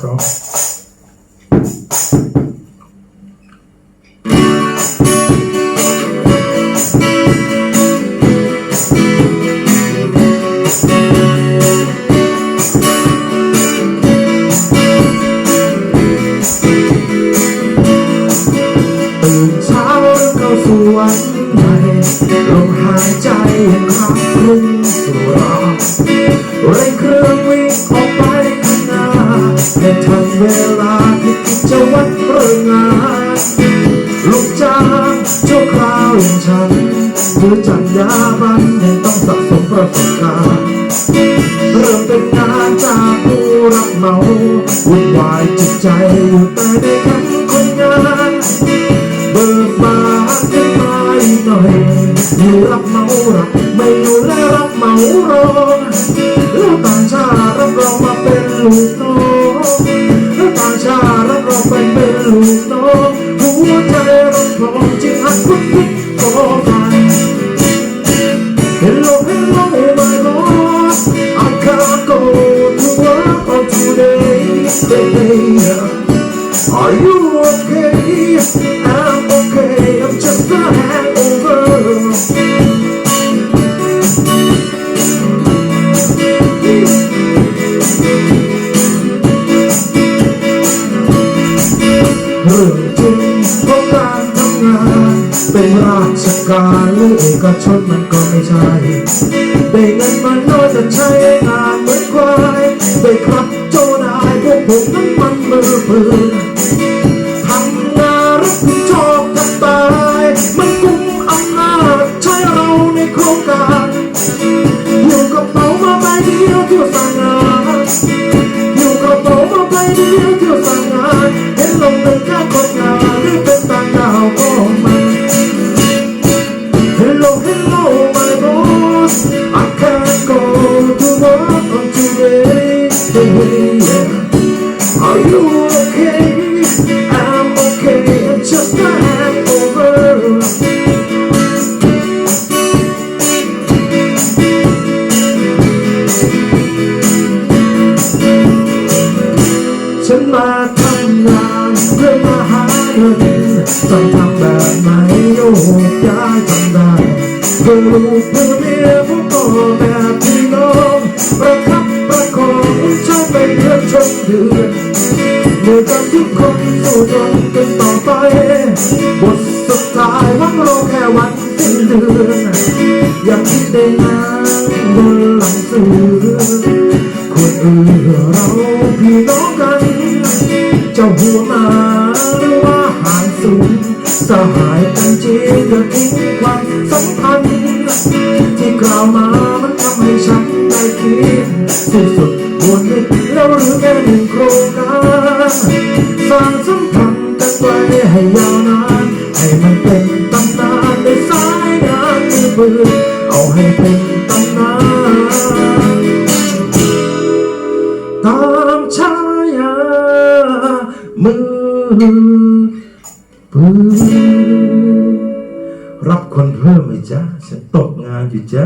พร้อมตื่นเช้าเริ่มเข้าสู่วันใหม่ลมหายใจยังพักรุ่งสู่รอเร่งเครื่องวิ่งออก วัดเริ่มงานลูกจ้างเจ้าคราวอย่างฉันหรือจันยาบันยังต้องสะสมประสบการณ์เริ่มเป็นงานจากผู้รับเหมาวุ่นวายจิตใจอยู่แต่ในแคมป์คน today. Are you okay? I'm okay. I'm just a hangover. Hãy subscribe cho kênh Ghiền Mì Gõ Để không bỏ lỡ เป็นราชการหรือเอกชนมันก็ไม่ใช่ ได้เงิน น กผมนั้นมันมือปืนทำงานรับผิดชอบกันตาย มันกุมอำนาจใช้เราในโครงการอยู่กับเป๋ามาใบเดียวเที่ยวสั่งงานอยู่กับเป๋ามาใบเดียวเที่ยวสั่งงานเห็นลงเป็นแค่คนงาน หาเงินต้องทำแบบไหนโยกย้ายทำได้เพื่อลูกเพื่อเมียพวกก็แบบพี่น้องประคับประคองใช้ไปเดือนชมเดือนเมื่อกันทุกคนสู้จนกันต่อไปบทสุดท้ายวังรอแค่วันสิ้นเดือนอยากคิดได้นานบนหลังเสือคนอื่นเรา สหายกันจริงอย่าทิ้งความสัมพันธ์ที่กล่าวมามันทำให้ฉันได้คิดที่สุดบนนี้แล้วหรือแค่หนึ่งโครงการสร้างสัมพันธ์กันไว้ให้ยาวนานให้มันเป็นตำนานในสายงานมือปืนเอาให้เป็นตำนานตามฉายามือ ปืนรับคนเพิ่มไหมจ๊ะฉันตกงานอยู่จ้า